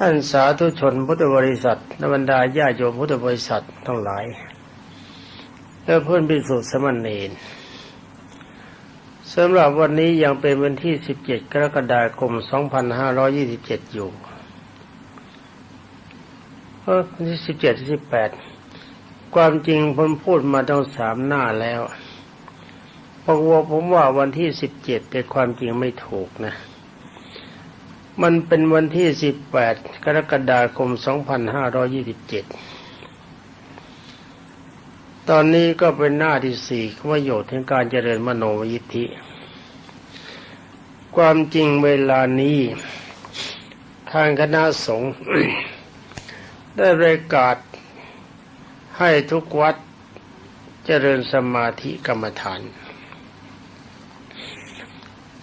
ท่านสาธุชนพุทธบริษัทนบรรดาญาโยมพุทธบริษัททั้งหลาย และเพื่อนพิสุทธิสมณเณรสำหรับวันนี้ยังเป็นวันที่ 17 กรกฎาคม 2527 อยู่เออวันที่ 17 18 ความจริงผมพูดมาตั้งสามหน้าแล้วพราะว่าผมว่าวันที่ 17 แต่ความจริงไม่ถูกนะ มันเป็นวันที่ 18 กรกฎาคม 2527 ตอนนี้ก็เป็นหน้าที่สี่ประโยชน์ในการเจริญมโนยิทธิ ความจริงเวลานี้ ทางคณะสงฆ์ได้ประกาศให้ทุกวัดเจริญสมาธิกรรมฐาน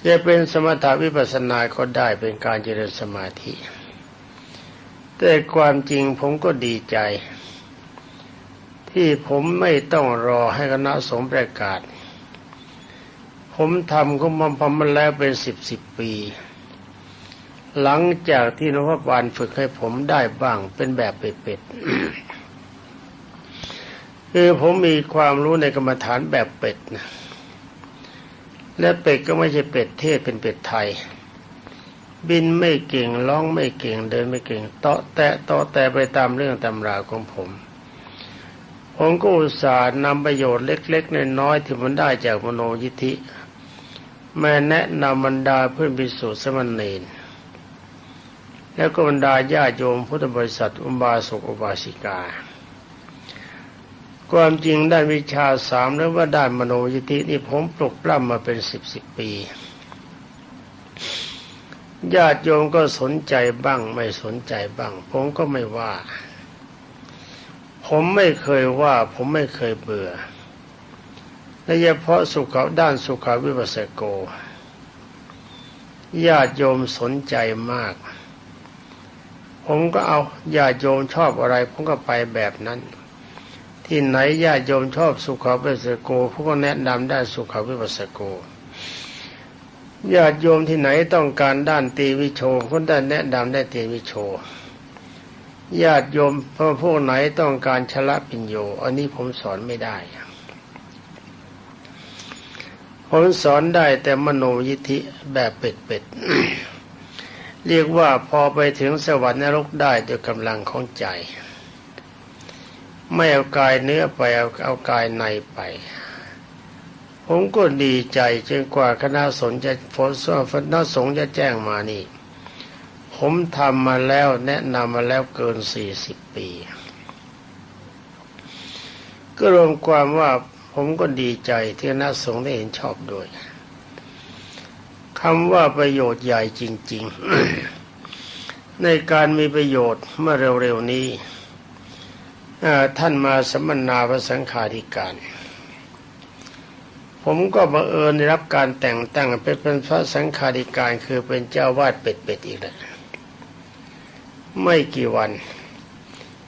จะเป็นสมถาวิปัสสนาก็ได้เป็นการเจริญสมาธิ แต่ความจริงผมก็ดีใจ ที่ผมไม่ต้องรอให้คณะสงฆ์ประกาศ ผมทำก็มันพมันแล้วเป็นสิบสิบปี หลังจากที่นพบาลฝึกให้ผมได้บ้างเป็นแบบเป็ดๆคือผมมีความรู้ในกรรมฐานแบบเป็ดนะ และเป็ดก็ไม่ใช่เป็ดเทศเป็นเป็ดไทย บินไม่เก่งร้องไม่เก่งเดินไม่เก่งเตาะแตะเตาะแต่ไปตามเรื่องตำราของผม ผมก็อุตส่าห์นำประโยชน์เล็กๆน้อยๆที่มันได้จากมโนยิทธิแม่แนะนำบรรดาเพื่อนพิสูจน์สมณเณรแล้วก็บรรดาญาโยมพุทธบริษัทอุบาสกอุบาสิกา ความจริงได้วิชาสามหรือว่าได้มโนยิธินี่ผมปลุกปล้ำมาเป็นสิบสิบปีญาติโยมก็สนใจบ้าง ไม่สนใจบ้าง ผมก็ไม่ว่า ผมไม่เคยว่า ผมไม่เคยเบื่อโดยเฉพาะสุขด้านสุขาวิปัสสโกญาติโยมสนใจมาก ผมก็เอาญาติโยมชอบอะไร ผมก็ไปแบบนั้น ที่ไหนญาติโยมชอบสุขาวิปัสสโกผมก็แนะนำด้สุขาวิปัสสโกญาติโยมที่ไหนต้องการด้านตีวิโชก็ได้แนะนำได้ตีวิโชญาติโยมพระพวกไหนต้องการชละปิญโยอันนี้ผมสอนไม่ได้ผมสอนได้แต่มโนยิทธิแบบเป็ดๆเรียกว่าพอไปถึงสวรรค์นรกได้ด้วยกำลังของใจ ไม่เอากายเนื้อไปเอาเอากายในไป ผมก็ดีใจจนกว่าคณะสงฆ์จะฝนส่วนคณะสงฆ์จะแจ้งมานี่ ผมทำมาแล้วแนะนำมาแล้วเกินสี่สิบปี ก็รวมความว่าผมก็ดีใจที่คณะสงฆ์ได้เห็นชอบด้วยคำว่าประโยชน์ใหญ่จริง ๆ ในการมีประโยชน์เมื่อเร็วๆนี้ ท่านมาสัมมนาพระสังฆาธิการ ผมก็บังเอิญได้รับการแต่งตั้งเป็นพระสังฆาธิการคือเป็นเจ้าวาดเป็ดๆอีกแล้วไม่กี่วัน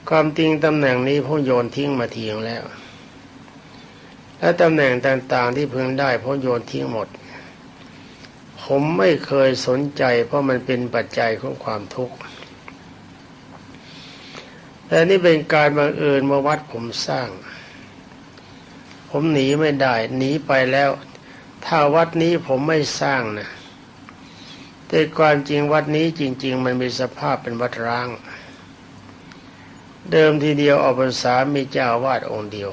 ความจริงตำแหน่งนี้ผมโยนทิ้งมาทิ้งแล้ว และตำแหน่งต่างๆที่เพิ่งได้ผมโยนทิ้งหมด ผมไม่เคยสนใจเพราะมันเป็นปัจจัยของความทุกข์ แต่นี่เป็นการบังเอิญมาวัดผมสร้าง ผมหนีไม่ได้หนีไปแล้ว ถ้าวัดนี้ผมไม่สร้างนะแต่ความจริงวัดนี้จริง ๆ มันมีสภาพเป็นวัดร้าง เดิมทีเดียวออกพรรษามีเจ้าวาดองค์เดียว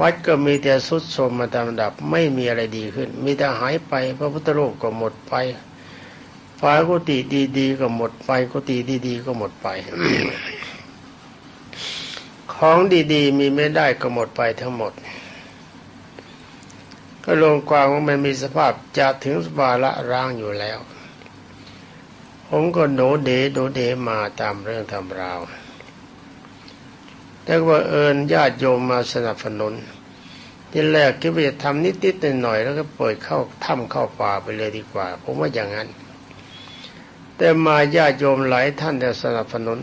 วัดก็มีแต่สุดโทรมมาตามดับไม่มีอะไรดีขึ้น มีแต่หายไป พระพุทธรูปก็หมดไปฝากุฏิดีๆก็หมดไปกุฏิดีๆก็หมดไป ของดีๆ มีไม่ได้ก็หมดไปทั้งหมด ก็ลงความว่ามันมีสภาพจะถึงสบาละร่างอยู่แล้ว ผมก็โดเดโดเดมาตามเรื่องตามราวแต่ว่าเอิญญาติโยมมาสนับสนุนที่แรกคิดว่าจะทำนิดๆหน่อยๆแล้วก็เปิดเข้าถ้ำเข้าป่าไปเลยดีกว่า ผมว่าอย่างนั้น แต่มาญาติโยมหลายท่านจะสนับสนุน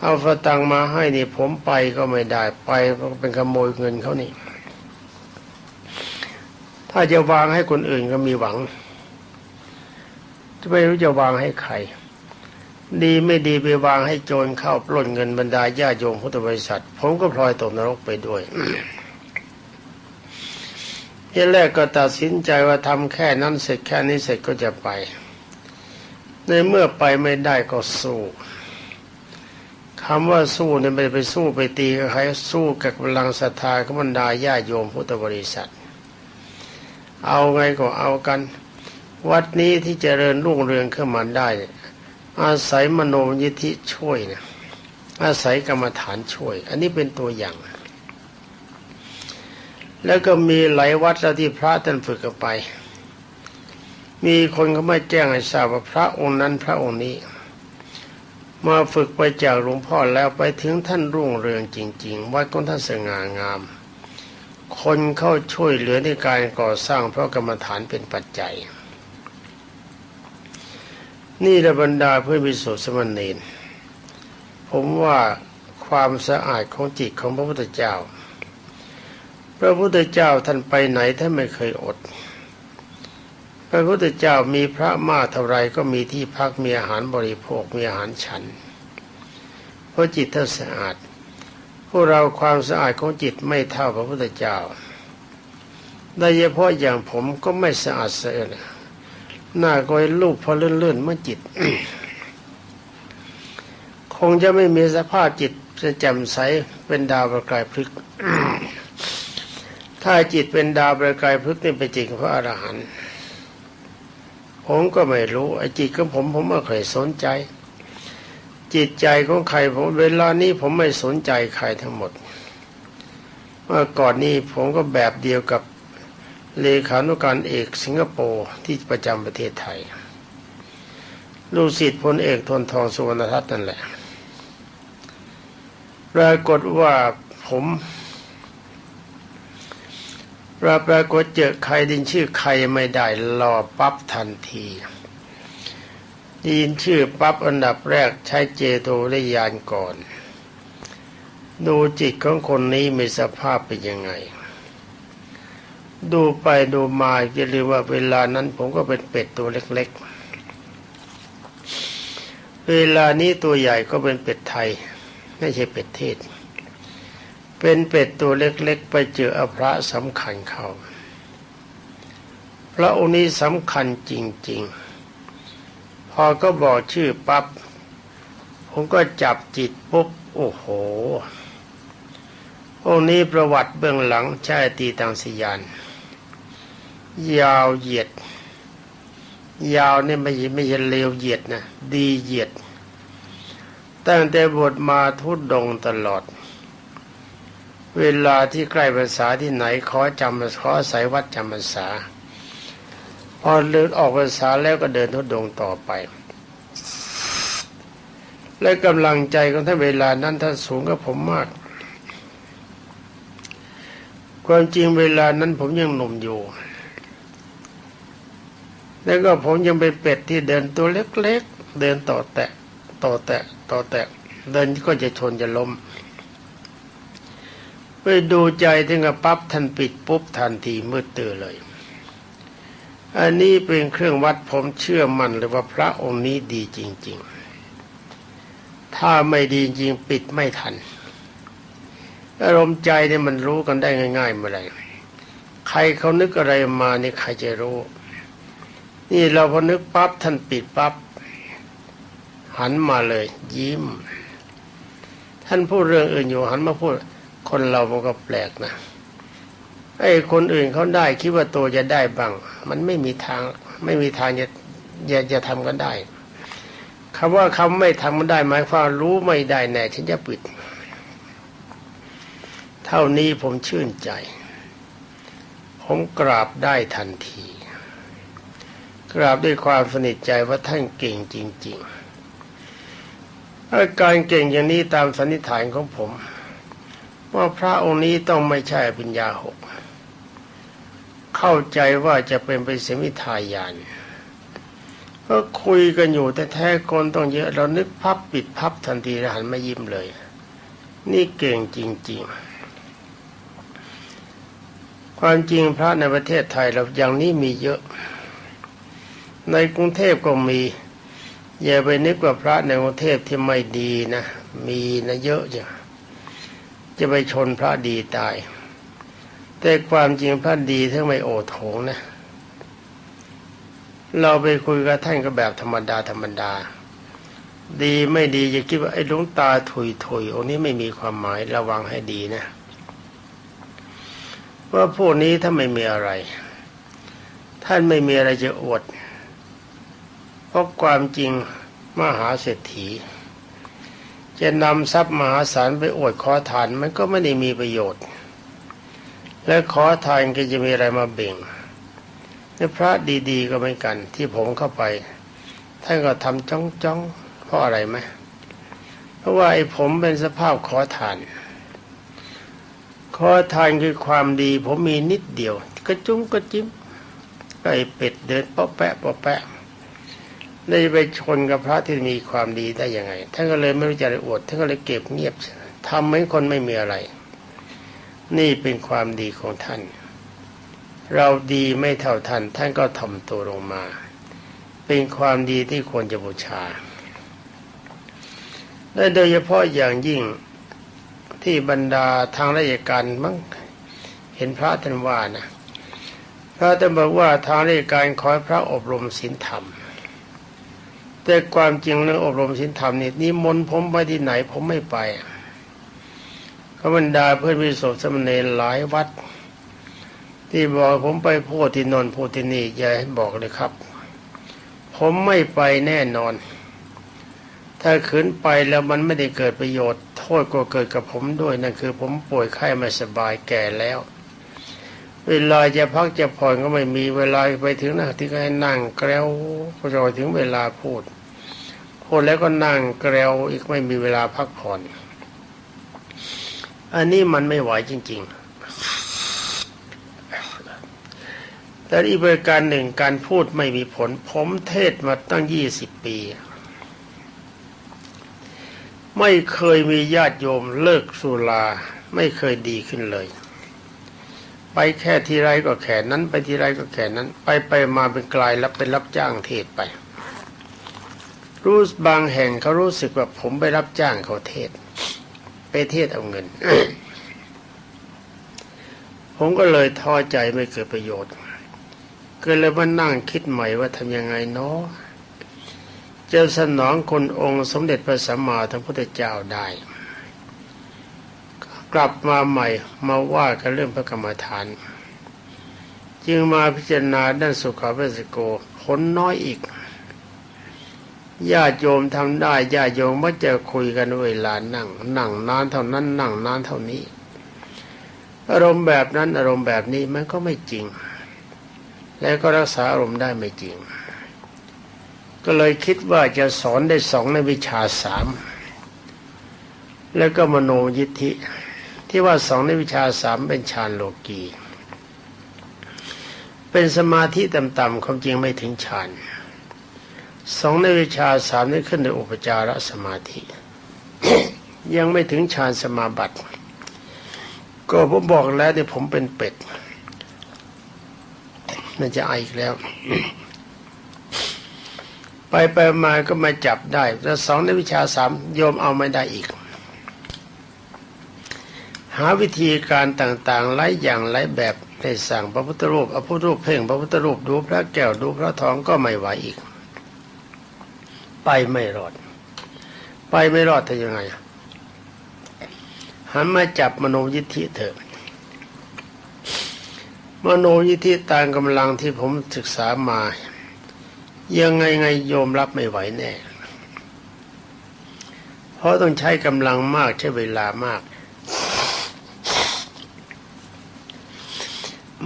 เอาฝตังมาให้นี่ผมไปก็ไม่ได้ไปเพราะเป็นขโมยเงินเขานี่ ถ้าจะวางให้คนอื่นก็มีหวัง จะไม่รู้จะวางให้ใคร ดีไม่ดีไปวางให้โจรเข้าปล้นเงินบรรดาญาโยมพุทธบริษัท ผมก็พลอยตกนรกไปด้วยที่แรกก็ตัดสินใจว่าทำแค่นั้นเสร็จแค่นี้เสร็จก็จะไป ในเมื่อไปไม่ได้ก็สู้ คำว่าสู้เนี่ยไม่ไปสู้ไปตีกับใครสู้กับกำลังศรัทธาขบรรดาญาโยมพุทธบริษัท เอาไงก็เอากัน วัดนี้ที่เจริญรุ่งเรืองขึ้นมาได้ อาศัยมโนยิธิช่วยนะอาศัยกรรมฐานช่วย อันนี้เป็นตัวอย่าง แล้วก็มีหลายวัดแล้วที่พระท่านฝึกกันไป มีคนเขาไม่แจ้งให้ทราบว่าพระองค์นั้นพระองค์นี้ มาฝึกไปจากหลวงพ่อแล้วไปถึงท่านรุ่งเรืองจริง ๆ วัดของท่านสง่างาม คนเข้าช่วยเหลือในการก่อสร้างเพราะกรรมฐานเป็นปัจจัย นี่ระบรรดาเพื่อนพิสุทธิสมณีนผมว่าความสะอาดของจิตของพระพุทธเจ้า พระพุทธเจ้าท่านไปไหนท่านไม่เคยอด ระพุทธเจ้ามีพระมากเท่าไรก็มีที่พักมีอาหารบริโภคมีอาหารฉัน เพราะจิตท่าสะอาด พวกเราความสะอาดของจิตไม่เท่าพระพุทธเจ้าโดยเฉพาะอย่างผมก็ไม่สะอาดเสียหน้าก็ลูกพอเลื่อนๆเมื่อจิต คงจะไม่มีสภาพจิตจะแจ่มใสเป็นดาวประกายพลึกถ้าจิตเป็นดาวประกายพลึกนี่เป็นจริงพระอรหันต์ ผมก็ไม่รู้ไอ้จิตของผมผมไม่เคยสนใจ จิตใจของใครผมเวลานี้ผมไม่สนใจใครทั้งหมด เมื่อก่อนนี้ผมก็แบบเดียวกับเลขานุการเอกสิงคโปร์ที่ประจำประเทศไทย ลูกศิษย์พลเอกทนทองสุวรรณทัตน์นั่นแหละปรากฏว่าผม ปราปรากฏเจอใครดินชื่อใครไม่ได้รอปั๊บทันทียินชื่อปั๊บอันดับแรกใช้เจโตวิญญาณก่อน ดูจิตของคนนี้มีสภาพเป็นยังไง ดูไปดูมาจะเรียกว่าเวลานั้นผมก็เป็นเป็ดตัวเล็กๆ เวลานี้ตัวใหญ่ก็เป็นเป็ดไทย ไม่ใช่เป็ดเทศ เป็นเป็ดตัวเล็กๆ ไปเจออพระสำคัญเขาพระองค์นี้สำคัญจริง ๆ พอก็บอกชื่อปับ๊บผมก็จับจิตปุ๊บ โอ้โห องค์นี้ประวัติเบื้องหลังช่ตีตังสยาน ยาวเหยียด ยาวนี่ไม่ไม่ใช่เลวเหยียดนะ ดีเหยียด ตั้งแต่บทมาทุดดงตลอด เวลาที่ใกล้ภาษาที่ไหนขอจำขอใส่วัดจำภาษาพอเดินออกภาษาแล้วก็เดินทุดดงต่อไป และกำลังใจของท่านเวลานั้นท่านสูงกับผมมาก ความจริงเวลานั้นผมยังหนุ่มอยู่ แล้วก็ผมยังเป็นเป็ดที่เดินตัวเล็กๆ เดินต่อแตะต่อแตะต่อแตะเดินก็จะชนจะล้ม ไปดูใจถึงกับปั๊บท่านปิดปุ๊บทันทีมืดตื่นเลย อันนี้เป็นเครื่องวัดผมเชื่อมั่นเลยว่าพระองค์นี้ดีจริง ๆ ถ้าไม่ดีจริงปิดไม่ทัน อารมณ์ใจเนี่ยมันรู้กันได้ง่าย ๆ เมื่อไรใครเขานึกอะไรมานี่ใครจะรู้ นี่เราพอนึกปั๊บท่านปิดปั๊บหันมาเลย ยิ้ม ท่านพูดเรื่องอื่นอยู่หันมาพูด คนเรามันก็แปลกนะไอ้คนอื่นเขาได้คิดว่าตัวจะได้บ้าง มันไม่มีทาง ไม่มีทางจะจะจะทำกันได้คำว่าคำไม่ทำมันได้หมายความรู้ไม่ได้แน่ฉันจะปิด เท่านี้ผมชื่นใจ ผมกราบได้ทันที กราบด้วยความสนิทใจว่าท่านเก่งจริงๆอาการเก่งอย่างนี้ตามสันนิษฐานของผม ว่าพระองค์นี้ต้องไม่ใช่ปัญญาหก เข้าใจว่าจะเป็นไปเสมิทายานก็คุยกันอยู่แต่แท้คนต้องเยอะ เรานึกพับปิดพับทันทีแล้วหันมายิ้มเลย นี่เก่งจริง ๆ ความจริงพระในประเทศไทยเราอย่างนี้มีเยอะ ในกรุงเทพก็มี อย่าไปนึกว่าพระในกรุงเทพที่ไม่ดีนะ มีนะเยอะจ้ะ จะไปชนพระดีตาย แต่ความจริงพระดีทั้งไม่โอโถงนะ เราไปคุยกับท่านก็แบบธรรมดาธรรมดา ดีไม่ดีอย่าคิดว่าไอ้หลวงตาถุยถุยองนี้ไม่มีความหมายระวังให้ดีนะว่าพวกนี้ถ้าไม่มีอะไร ท่านไม่มีอะไรจะอวดเพราะความจริงมหาเศรษฐี จะนำทรัพย์มหาศาลไปอวดขอทานมันก็ไม่ได้มีประโยชน์ และขอทานก็จะมีอะไรมาเบ่งในพระดีๆก็ไม่กัน ที่ผมเข้าไปท่านก็ทำจ้องจ้องๆเพราะอะไรไหมเพราะว่าไอ้ผมเป็นสภาพขอทาน ขอทานคือความดี ผมมีนิดเดียว กระจุ้งกระจิ้มไอ้เป็ดเดินเปาะแปะเปาะแปะ ได้ไปชนกับพระที่มีความดีได้ยังไงท่านก็เลยไม่รู้จะอวดท่านก็เลยเก็บเงียบทำเหมือนคนไม่มีอะไร นี่เป็นความดีของท่าน เราดีไม่เท่าท่าน ท่านก็ทำตัวลงมา เป็นความดีที่ควรจะบูชาและโดยเฉพาะอย่างยิ่งที่บรรดาทางราชการมั้งเห็นพระท่านว่านะพระท่านบอกว่าทางราชการขอให้พระอบรมศีลธรรม แต่ความจริงเรื่องอบรมศีลธรรมนี่นิมนต์ผมไปที่ไหนผมไม่ไปก็บรรดาเพื่อนวิสุทธิสมณีหลายวัด ที่บอกผมไปพูดที่นนท์พูดที่นี่อย่าให้บอกเลยครับ ผมไม่ไปแน่นอน ถ้าขืนไปแล้วมันไม่ได้เกิดประโยชน์ โทษก็เกิดกับผมด้วยนั่นคือ ผมป่วยไข้ไม่สบายแก่แล้วเวลาจะพักจะผ่อนก็ไม่มีเวลาไปถึงนะที่ก็ให้นั่งแกล้วรอถึงเวลาพูด พูดแล้วก็นั่งแกล้วอีกไม่มีเวลาพักผ่อน อันนี้มันไม่ไหวจริง ๆ แต่อีกประการหนึ่งการพูดไม่มีผล ผมเทศมาตั้งยี่สิบปี ไม่เคยมีญาติโยมเลิกสุราไม่เคยดีขึ้นเลยไปแค่ทีไรก็แค่นั้น ไปทีไรก็แค่นั้น ไปไปมาเป็นกลายรับเป็นรับจ้างเทศไป รู้บางแห่งเขารู้สึกว่าผมไปรับจ้างเขาเทศ ไปเทศเอาเงิน ผมก็เลยท้อใจไม่เกิดประโยชน์ก็เลยมานั่งคิดใหม่ว่าทำยังไงเนาะจะสนองคนองค์สมเด็จพระสัมมาสัมพุทธเจ้าได้ กลับมาใหม่มาว่ากันเรื่องพระกรรมฐาน จึงมาพิจารณาด้านสุขาเวสโกผลน้อยอีก ญาติโยมทำได้ญาติโยมว่าจะคุยกันเวลานั่ง นั่งนานเท่านั้น นั่งนานเท่านี้ อารมณ์แบบนั้นอารมณ์แบบนี้มันก็ไม่จริง แล้วก็รักษาอารมณ์ได้ไม่จริง ก็เลยคิดว่าจะสอนได้สองในวิชาสามแล้วก็มโนยิทธิ ที่ว่าสองในวิชาสามเป็นฌานโลกีเป็นสมาธิต่ำๆความจริงไม่ถึงฌาน สองในวิชาสามนี้ขึ้นในอุปจารสมาธิ ยังไม่ถึงฌานสมาบัติ ก็ผมบอกแล้วเนี่ยผมเป็นเป็ดมันจะไออีกแล้ว ไปไปมาก็มาจับได้ แล้วสองในวิชาสามโยมเอาไม่ได้อีก หาวิธีการต่างๆหลายอย่างหลายแบบได้สั่งพระพุทธรูปเอาพุรูปเพ่งพระพุทธรูปดูพระแก้วดูพระทองก็ไม่ไหวอีก ไปไม่รอด ไปไม่รอดจะยังไงหันมาจับมโนยิทธิเถอะมโนยิทธิตามกำลังที่ผมศึกษามา ยังไงไงโยมรับไม่ไหวแน่ เพราะต้องใช้กำลังมากใช้เวลามาก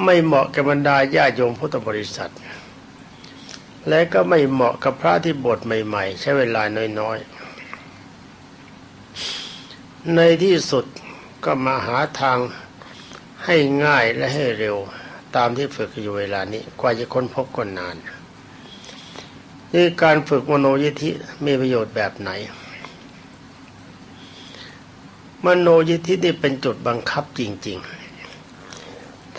ไม่เหมาะกับบรรดาญาโยมพุทธบริษัท และก็ไม่เหมาะกับพระที่บทใหม่ ๆ ใช้เวลาน้อยๆ ในที่สุดก็มาหาทางให้ง่ายและให้เร็วตามที่ฝึกอยู่เวลานี้กว่าจะค้นพบก็นนาน นี่การฝึกมโนยิธิมีประโยชน์แบบไหน มโนยิธินี่เป็นจุดบังคับจริง ๆ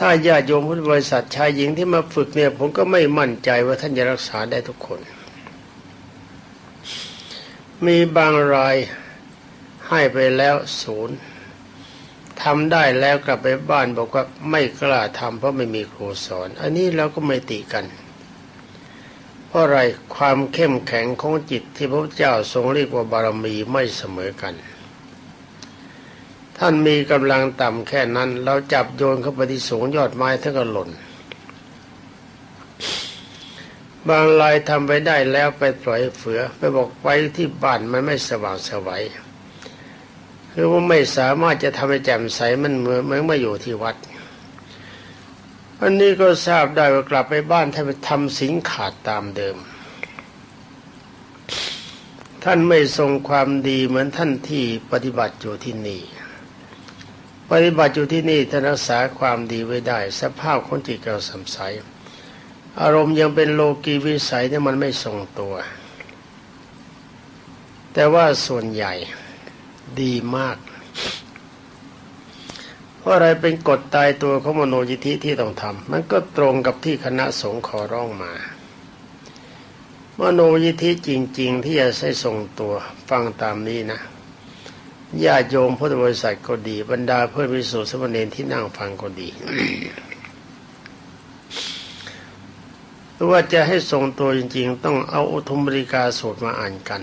ถ้าญาติโยมพุทธบริษัทชายหญิงที่มาฝึกเนี่ย ผมก็ไม่มั่นใจว่าท่านจะรักษาได้ทุกคน มีบางรายให้ไปแล้วศูนย์ทำได้แล้วกลับไปบ้านบอกว่าไม่กล้าทำเพราะไม่มีครูสอน อันนี้เราก็ไม่ติกัน เพราะอะไรความเข้มแข็งของจิตที่พระเจ้าทรงเรียกว่าบารมีไม่เสมอกัน ท่านมีกำลังต่ำแค่นั้น เราจับโยนเข้าไปที่สูงยอดไม้ท่านก็หล่น บางรายทำไปได้แล้วไปปล่อยเฟือ ไปบอกไปที่บ้านมันไม่สว่างสวัยคือว่าไม่สามารถจะทำให้แจ่มใสมันเหมือนเมื่อมาอยู่ที่วัดอันนี้ก็ทราบได้ว่ากลับไปบ้านท่านไปทำสิงขาดตามเดิม ท่านไม่ทรงความดีเหมือนท่านที่ปฏิบัติอยู่ที่นี่ ปฏิบัติอยู่ที่นี่ท่านรักษาความดีไว้ได้ สภาพของจิตเราสมใสอารมณ์ยังเป็นโลกีวิสัยเนี่ยมันไม่ทรงตัว แต่ว่าส่วนใหญ่ดีมาก เพราะอะไรเป็นกฎตายตัวของมโนยิธิที่ต้องทำมันก็ตรงกับที่คณะสงฆ์ขอร้องมามโนยิธิจริง ๆ ที่จะใช้ทรงตัวฟังตามนี้นะ ญาติโยมพุทธบริษัทก็ดี บรรดาเพื่อนวิสุทธิสมณีที่นั่งฟังก็ดีหรือว่าจะให้ทรงตัวจริง ๆ ต้องเอาอุทุมบริกาสูตรมาอ่านกัน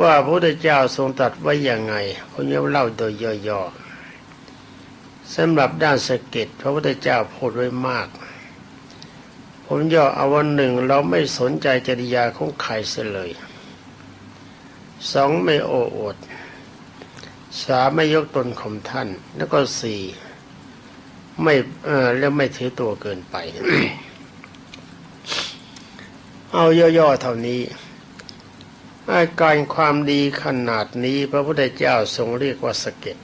ว่าพระพุทธเจ้าทรงตรัสไว้อย่างไงผมจะเล่าโดยย่อๆสำหรับด้านสเกิดพระพุทธเจ้าพูดไว้มาก ผมย่อเอาวันหนึ่งเราไม่สนใจจริยาของใครเสียเลย สองไม่โอ้อดสามไม่ยกตนข่มท่าน แล้วก็สี่ไม่เออแล้วไม่ถือตัวเกินไป เอาย่อๆเท่านี้อาการความดีขนาดนี้ พระพุทธเจ้าทรงเรียกว่าสเก็ต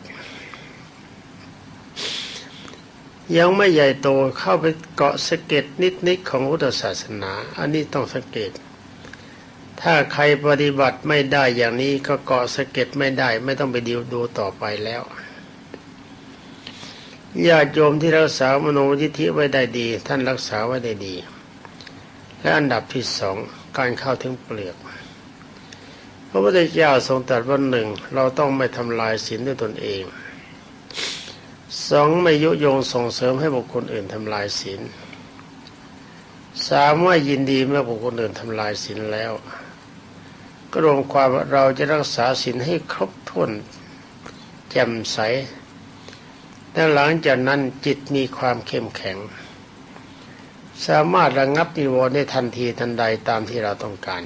ยังไม่ใหญ่โตเข้าไปเกาะสเก็ตนิดๆของพุทธศาสนา อันนี้ต้องสังเกต ถ้าใครปฏิบัติไม่ได้อย่างนี้ก็เกาะสะเก็ตไม่ได้ ไม่ต้องไปดิวดูต่อไปแล้วญาติโยมที่รักษามโนยิธิไว้ได้ดี ท่านรักษาไว้ได้ดี และอันดับที่สองการเข้าถึงเปลือกพระพุทธเจ้าทรงตรัสว่าหนึ่งเราต้องไม่ทำลายศีลด้วยตนเองสองไม่ยุยงส่งเสริมให้บุคคลอื่นทำลายศีลสามว่ายินดีเมื่อบุคคลอื่นทำลายศีลแล้ว ก็รวมความว่าเราจะรักษาศีลให้ครบถ้วนแจ่มใสแต่หลังจากนั้นจิตมีความเข้มแข็ง สามารถระงับนิวรณ์ได้ทันทีทันใดตามที่เราต้องการ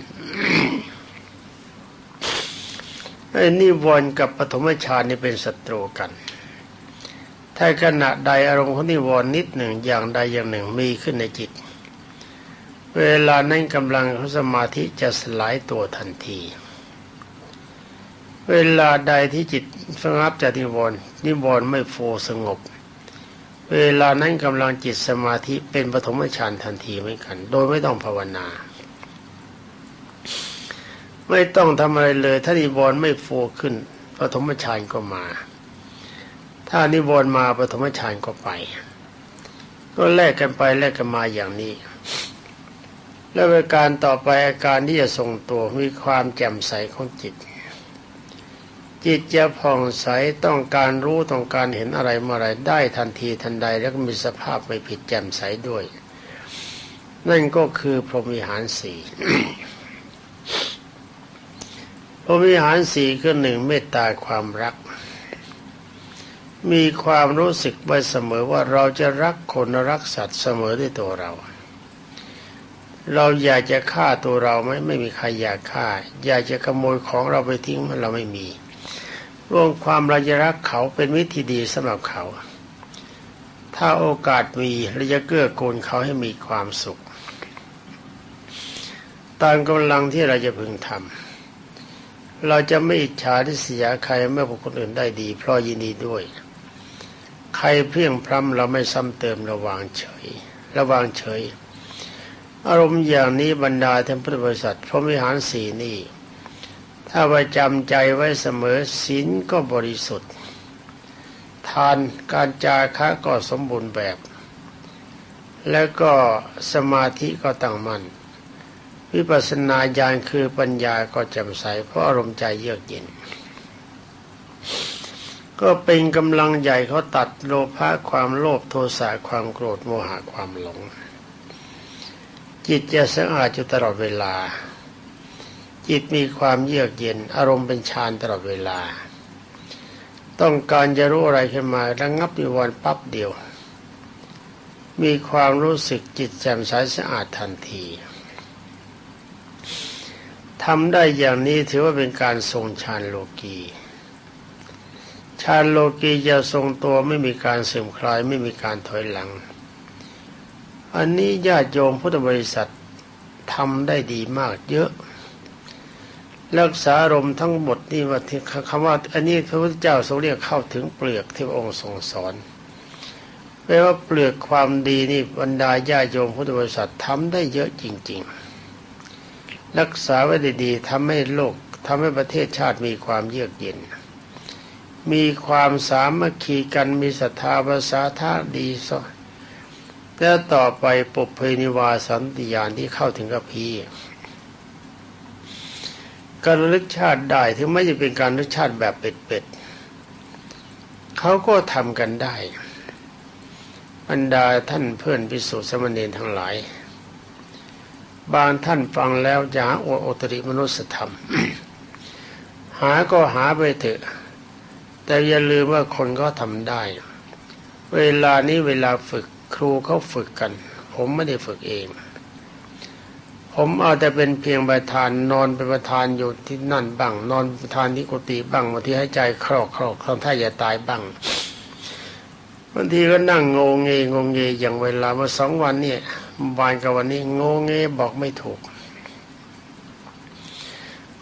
ไอ้นิวรณ์กับปฐมฌานนี่เป็นศัตรูกัน ถ้าขณะใดอารมณ์ของนิวรณ์นิดหนึ่งอย่างใดอย่างหนึ่งมีขึ้นในจิต เวลานั้นกำลังของสมาธิจะสลายตัวทันที เวลาใดที่จิตสงบจากนิวรณ์นิวรณ์ไม่โฟสงบ เวลานั้นกำลังจิตสมาธิเป็นปฐมฌานทันทีเหมือนกัน โดยไม่ต้องภาวนา ไม่ต้องทำอะไรเลย ถ้านิวรณ์ไม่โฟขึ้นปฐมฌานก็มา ถ้านิวรณ์มาปฐมฌานก็ไป ก็แลกกันไปแลกกันมาอย่างนี้ แล้วในการต่อไปอาการที่จะทรงตัวมีความแจ่มใสของจิต จิตจะผ่องใสต้องการรู้ต้องการเห็นอะไรเมื่อไรได้ทันทีทันใดแล้วก็มีสภาพไม่ผิดแจ่มใสด้วย นั่นก็คือพรหมิหารสี่พระวิหารสีคือหนึ่งเมตตาความรัก มีความรู้สึกไว้เสมอว่าเราจะรักคนรักสัตว์เสมอด้วยตัวเรา เราอยากจะฆ่าตัวเราไหมไม่มีใครอยากฆ่า อยากจะขโมยของเราไปทิ้งมันเราไม่มีรวมความเราจะรักเขาเป็นวิธีดีสำหรับเขา ถ้าโอกาสมีเราจะเกื้อกูลเขาให้มีความสุข ตามกำลังที่เราจะพึงทำเราจะไม่อิจฉาที่เสียใครเมื่อบุคคลอื่นได้ดี เพราะยินดีด้วย ใครเพียงพรำเราไม่ซ้ำเติมระวางเฉย ระวางเฉย อารมณ์อย่างนี้บรรดาท่านพุทธบริษัทพรหมิหารสีนี่ ถ้าไว้จำใจไว้เสมอศีลก็บริสุทธิ์ ทานการจาคะก็สมบูรณ์แบบ แล้วก็สมาธิก็ตั้งมัน่นวิปัสสนาญาณคือปัญญาก็แจ่มใสเพราะอารมณ์ใจเยือกเย็น ก็เป็นกำลังใหญ่เขาตัดโลภะความโลภโทสะความโกรธโมหะความหลง จิตจะสะอาดอยู่ตลอดเวลา จิตมีความเยือกเย็น อารมณ์เป็นฌานตลอดเวลา ต้องการจะรู้อะไรขึ้นมาระงับอยู่วันปั๊บเดียว มีความรู้สึกจิตแจ่มใสสะอาดทันทีทำได้อย่างนี้ถือว่าเป็นการทรงฌานโลกีฌานโลกีจะทรงตัวไม่มีการเสื่อมคลายไม่มีการถอยหลัง อันนี้ญาติโยมพุทธบริษัททำได้ดีมากเยอะ รักษาอารมณ์ทั้งหมดนี่ว่าคำว่า อันนี้พระพุทธเจ้าทรงเรียกเข้าถึงเปลือกที่องค์ทรงสอนแปลว่าเปลือกความดีนี่บรรดาญาโยมพุทธบริษัททำได้เยอะจริง ๆ รักษาไว้ดีๆทำให้โลกทำให้ประเทศชาติมีความเยือกเย็น มีความสามัคคีกันมีศรัทธาภาษาท่าดีส แล้วต่อไปปุเพนิวาสันติยานที่เข้าถึงกับพีการลึกชาติได้ถึงไม่จะเป็นการลึกชาติแบบเป็ดๆเขาก็ทำกันได้บรรดาท่านเพื่อนพิสุสมณีทั้งหลาย บางท่านฟังแล้วจะหาโอตริมนุสธรรม หาก็หาไปเถอะ แต่อย่าลืมว่าคนก็ทำได้ เวลานี้เวลาฝึก ครูเขาฝึกกัน ผมไม่ได้ฝึกเอง ผมเอาแต่เป็นเพียงประธานนอนเป็นประธานอยู่ที่นั่นบ้าง นอนประธานที่กุฏิบ้างบางทีให้ใจคลอกคลอกทำท่าอย่าตายบ้างบางทีก็นั่งงงเงงงเงอย่างเวลาเมื่อสองวันเนี่ยวานกับวันนี้งงเงบอกไม่ถูก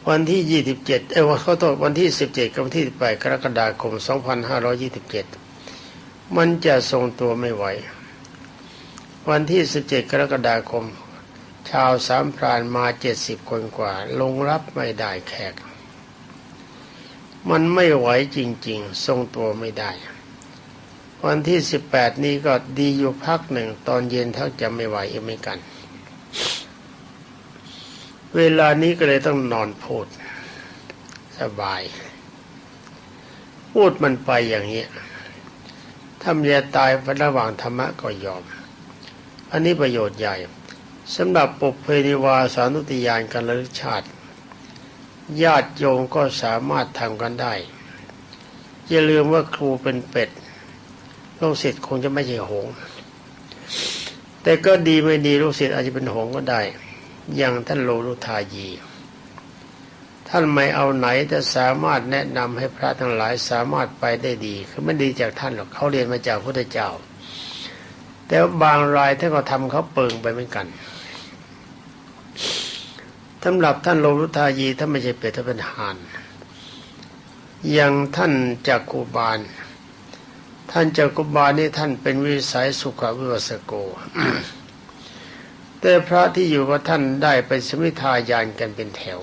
วันที่ยี่สิบเจ็ดเอ้วันเขาโทษวันที่สิบเจ็ดกับวันที่แปดกรกฎาคมสองพันห้าร้อยี่สิบเจ็ดมันจะทรงตัวไม่ไหว วันที่สิบเจ็ดกรกฎาคม ชาวสามพรานมาเจ็ดสิบคนกว่า ลงรับไม่ได้แขก มันไม่ไหวจริง ๆ ทรงตัวไม่ได้ วันที่สิบแปดนี้ก็ดีอยู่พักหนึ่ง ตอนเย็นเท่าจะไม่ไหวอีกไม่กัน เวลานี้ก็เลยต้องนอนพูด สบาย พูดมันไปอย่างนี้ถ้าจะตายระหว่างธรรมะก็ยอม อันนี้ประโยชน์ใหญ่สำหรับปุเพนิวาสานุติยานการระลึกชาติ ญาติโยมก็สามารถทำกันได้ อย่าลืมว่าครูเป็นเป็ดลูกศิษย์คงจะไม่ใช่หง แต่ก็ดีไม่ดีลูกศิษย์อาจจะเป็นหงก็ได้ อย่างท่านโลลุทายี ท่านไม่เอาไหนแต่สามารถแนะนำให้พระทั้งหลายสามารถไปได้ดี คือไม่ดีจากท่านหรอกเขาเรียนมาจากพระเจ้า แต่บางรายท่านก็ทำเขาเปิงไปเหมือนกันสำหรับท่านโลลุทายีท่านไม่ใช่เป็ดท่านเป็นหานอย่างท่านจากกูบาล ท่านจักรบาลนี่ท่านเป็นวิสัยสุขวิวัสโก แต่พระที่อยู่กับท่านได้ไปสมิทายานกันเป็นแถว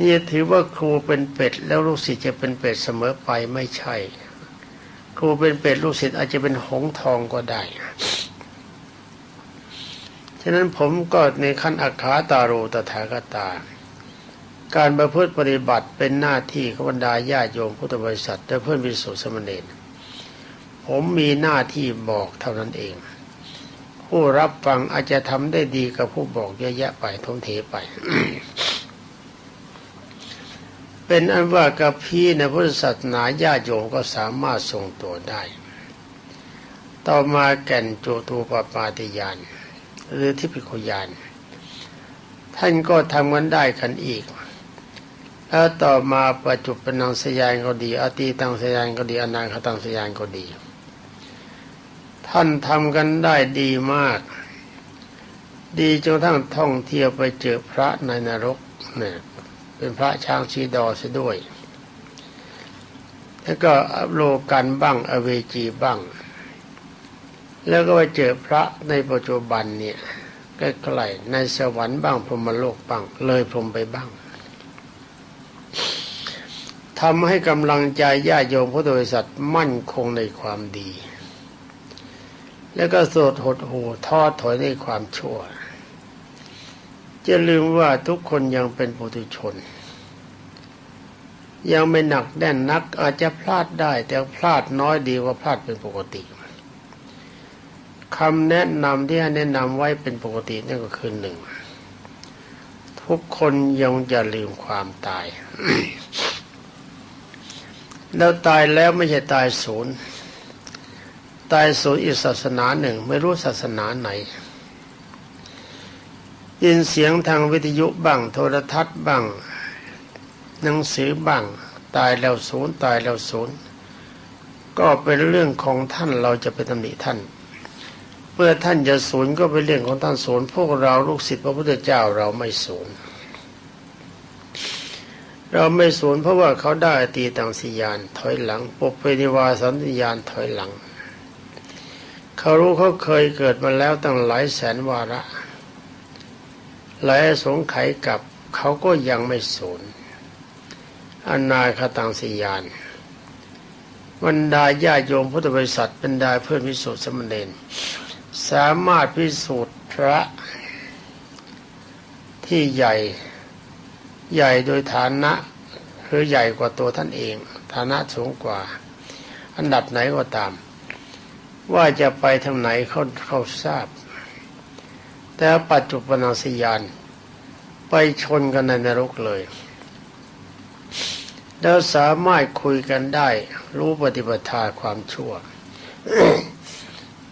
นี่ถือว่าครูเป็นเป็ดแล้วลูกศิษย์จะเป็นเป็ดเสมอไปไม่ใช่ ครูเป็นเป็ดลูกศิษย์อาจจะเป็นหงทองก็ได้ฉะนั้นผมก็ในขั้นอาคาตาโรตถาคตา การประพฤติปฏิบัติเป็นหน้าที่ของบรรดาญาโยมพุทธบริษัทและเพื่อนวิสุทธิสมณีผมมีหน้าที่บอกเท่านั้นเอง ผู้รับฟังอาจจะทำได้ดีกับผู้บอกเยอะแยะไปทมเทไป เป็นอันว่ากับพี่ในพุทธศาสนาญาโยมก็สามารถทรงตัวได้ ต่อมาแก่นโจตูปปาติยานหรือทิพิโคยานท่านก็ทำกันได้กันอีก แล้วต่อมาปัจจุบันสยานก็ดี อตีตังสยานก็ดี อนาคตังสยานก็ดี ท่านทำกันได้ดีมาก ดีจนทั้งท่องเที่ยวไปเจอพระในนรกเนี่ย เป็นพระช้างชีดอเสียด้วย แล้วก็โลกันบ้างอเวจีบ้าง แล้วก็ไปเจอพระในปัจจุบันเนี่ยใกล้ๆในสวรรค์บ้างพรหมโลกบ้าง เลยพรหมไปบ้างทำให้กำลังใจญาติโยมพุทธบริษัทมั่นคงในความดี แล้วก็สดหดหูท้อถอยในความชั่ว จะลืมว่าทุกคนยังเป็นปุถุชน ยังไม่หนักแน่นนักอาจจะพลาดได้ แต่พลาดน้อยดีกว่าพลาดเป็นปกติคำแนะนำที่ให้แนะนำไว้เป็นปกตินั่นก็คือหนึ่งทุกคนยังจะลืมความตาย แล้วตายแล้วไม่ใช่ตายศูนย์ ตายศูนย์อีกศาสนาหนึ่ง ไม่รู้ศาสนาไหน ยินเสียงทางวิทยุบ้าง โทรทัศน์บ้าง หนังสือบ้าง ตายแล้วศูนย์ตายแล้วศูนย์ก็เป็นเรื่องของท่านเราจะไปตำหนิท่าน เมื่อท่านจะศูนย์ก็เป็นเรื่องของท่านศูนย์พวกเราลูกศิษย์พระพุทธเจ้าเราไม่ศูนย์เราไม่ศูนย์เพราะว่าเขาได้ตีตังสิยานถอยหลังปกเปนิวาสันติยานถอยหลัง เขารู้เขาเคยเกิดมาแล้วตั้งหลายแสนวาระ หลายสงไขกับเขาก็ยังไม่สูญอนาคตังสิยานบรรดาญาโยมพุทธบริษัทบรรดาเพื่อนพิสุทธิสมณเณรสามารถพิสูจน์พระที่ใหญ่ใหญ่โดยฐานะหรือใหญ่กว่าตัวท่านเอง ฐานะสูงกว่า อันดับไหนก็ตาม ว่าจะไปทางไหนเขาเขาทราบ แต่ปัจจุบันสยาน ไปชนกันในนรกเลย แล้วสามารถคุยกันได้ รู้ปฏิปทาความชั่ว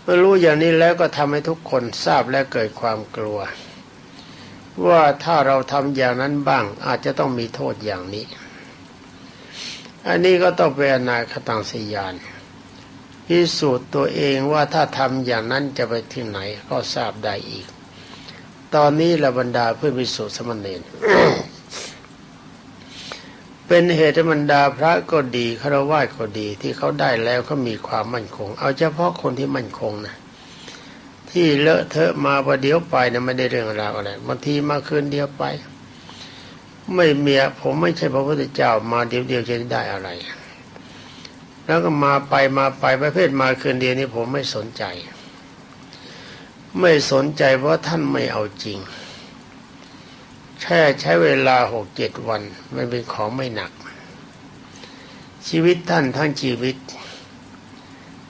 เมื่อรู้อย่างนี้แล้วก็ทำให้ทุกคนทราบและเกิดความกลัว ว่าถ้าเราทำอย่างนั้นบ้าง อาจจะต้องมีโทษอย่างนี้ อันนี้ก็ต้องเป็นนาคตังสยานพิสูจน์ตัวเองว่าถ้าทำอย่างนั้นจะไปที่ไหนก็ทราบได้อีก ตอนนี้ระบรรดาเพื่อพิสูจน์สมณเณรเป็นเหตุบรรดาพระก็ดีคารวะก็ดีที่เขาได้แล้วเขามีความมั่นคง เอาเฉพาะคนที่มั่นคงนะที่เลอะเทอะมาประเดี๋ยวไปนะไม่ได้เรื่องราวอะไรบางทีมาคืนเดียวไป ไม่เมียผมไม่ใช่พระพุทธเจ้ามาเดียวเดียวจะได้อะไร แล้วก็มาไปมาไปประเภทมาคืนเดียวนี้ผมไม่สนใจ ไม่สนใจเพราะท่านไม่เอาจริง แค่ใช้เวลาหกเจ็ดวัน มันเป็นของไม่หนัก ชีวิตท่านทั้งชีวิต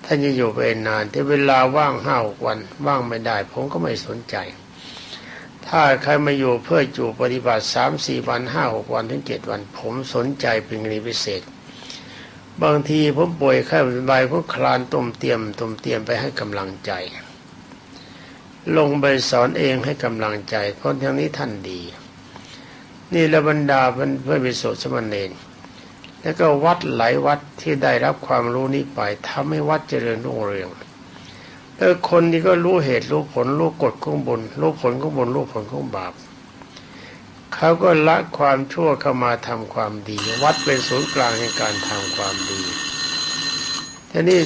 ท่านจะอยู่ไปนานแต่เวลาว่างห้าวัน ว่างไม่ได้ ผมก็ไม่สนใจ ถ้าใครมาอยู่เพื่ออยู่ปฏิบัติสามสี่วันห้าหกวันถึงเจ็ดวัน ผมสนใจเป็นกรณีพิเศษบางทีผมป่วยไข้เป็นใบก็คลานต้มเตรียมต้มเตรียมไปให้กำลังใจ ลงไปสอนเองให้กำลังใจ เพราะทางนี้ท่านดี นี่ละบรรดาเพื่อนวิสุทธิสมณเณรแล้วก็วัดหลายวัดที่ได้รับความรู้นี้ไปทำให้วัดเจริญรุ่งเรืองแล้วคนที่ก็รู้เหตุรู้ผลรู้กฎของบุญรู้ผลของบุญรู้ผลของบาปเขาก็ละความชั่วเข้ามาทำความดี วัดเป็นศูนย์กลางในการทำความดีทีนี้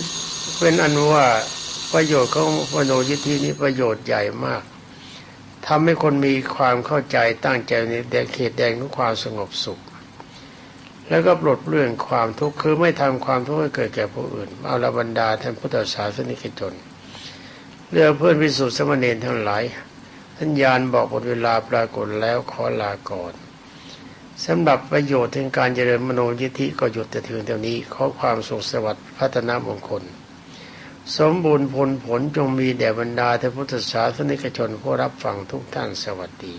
เป็นอันว่า ประโยชน์ของพโนยิธินี้ประโยชน์ใหญ่มากทำให้คนมีความเข้าใจตั้งใจในแดนเขตแดนของความสงบสุข แล้วก็ปลดเรื่องความทุกข์คือไม่ทำความทุกข์ให้เกิดแก่ผู้อื่นเอาละบรรดาท่านพุทธศาสนิกชนเรื่องเพื่อนพิสุทธิสมณีทั้งหลายท่านยานบอกหมดเวลาปรากฏแล้วขอลาก่อนสำหรับประโยชน์ถึงการเจริญมโนยิธิก็หยุดแต่เพียงเท่านี้ขอความสุขสวัสดิ์พัฒนามงคล สมบูรณ์ผลผลจงมีแด่บรรดาท่าพุทธศาสนิกชนผู้รับฟังทุกท่านสวัสดี